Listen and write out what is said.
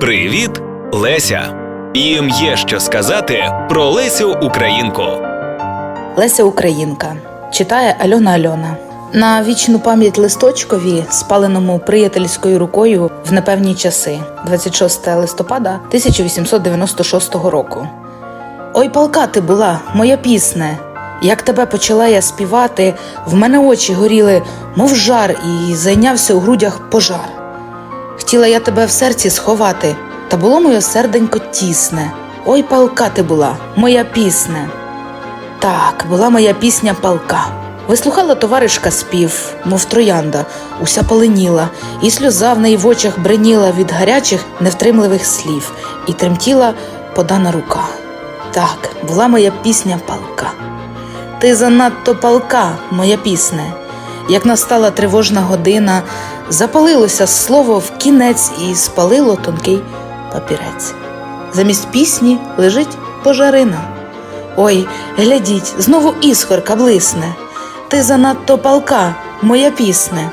Привіт, Леся! Їм є що сказати про Лесю Українку. Леся Українка читає Альона Альона. На вічну пам'ять листочкові, спаленому приятельською рукою в непевні часи, 26 листопада 1896 року. Ой, палка ти була, моя пісне. Як тебе почала я співати, в мене очі горіли, мов жар, і зайнявся у грудях пожар. Хотіла я тебе в серці сховати, та було моє серденько тісне. Ой, палка ти була, моя пісне. Так, була моя пісня палка. Вислухала товаришка спів, мов троянда, уся поленіла, і сльоза в неї в очах бреніла від гарячих, невтримливих слів, і тремтіла подана рука. Так, була моя пісня палка. Ти занадто палка, моя пісне. Як настала тривожна година, запалилося слово в кінець і спалило тонкий папірець. Замість пісні лежить пожарина. Ой, глядіть, знову іскорка блисне. Ти занадто палка, моя пісне.